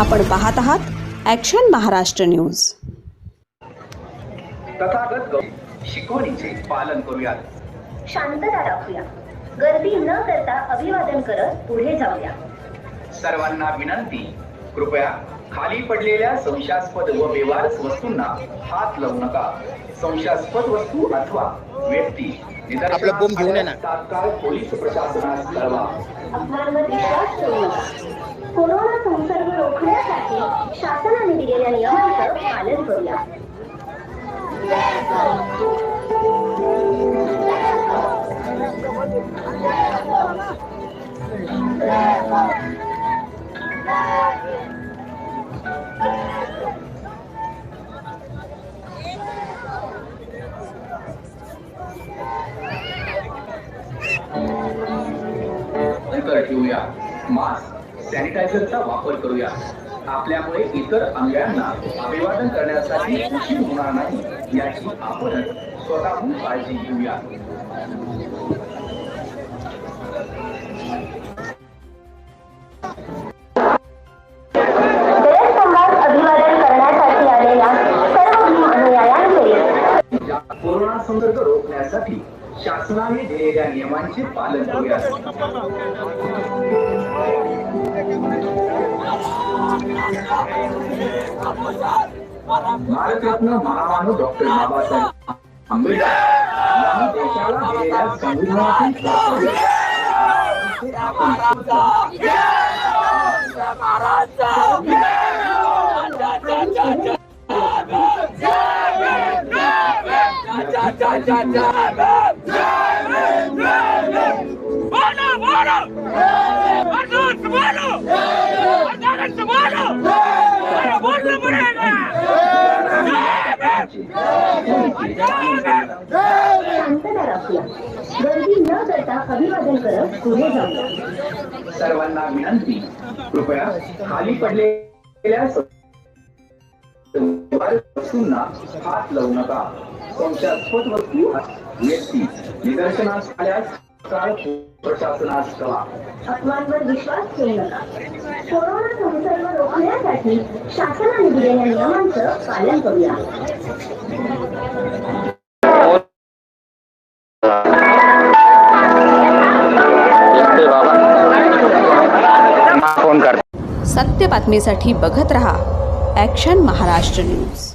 आपण पाहत आहात ॲक्शन महाराष्ट्र न्यूज तथागत शिकवणीचे पालन करूयात. शांतता राखूया गर्दी न करता अभिवादन करत पुढे जाऊया. सर्वांना विनंती कृपया खाली पडलेल्या संशयास्पद व व्यवहार वस्तूंना हात लावू नका. संशयास्पद वस्तू अथवा व्यक्ती आपलं बोंब घेऊन ये ना. निदर्शनास तात्काळ पोलीस प्रशासनास कळवा. कोरोना संसर्ग रोखण्यासाठी शासनाने दिलेल्या नियमांचं पालन करूया. घेऊया मास्क सॅनिटायझरचा वापर करूया. आपल्यामुळे इतर अंगांना अभिवादन करण्यासाठी उशीर होणार नाही याची आपण स्वतःहून काळजी घेऊया. शासनाने दिलेल्या नियमांचे पालन करूया भारतरत्न महामानव डॉक्टर बाबासाहेब आंबेडकर देशाला दिलेल्या संविधानातील Bono, bono! Pardon, bono! Pardon, bono! Bono, bono, शांतता राखूया गर्दी न करता अभिवादन करत पुढे जाऊया सर्वांना विनंती कृपया खाली पडलेल्या वस्तूंना निदर्शनास आल्यास सत्य बातमीसाठी बघत रहा. Action Maharashtra news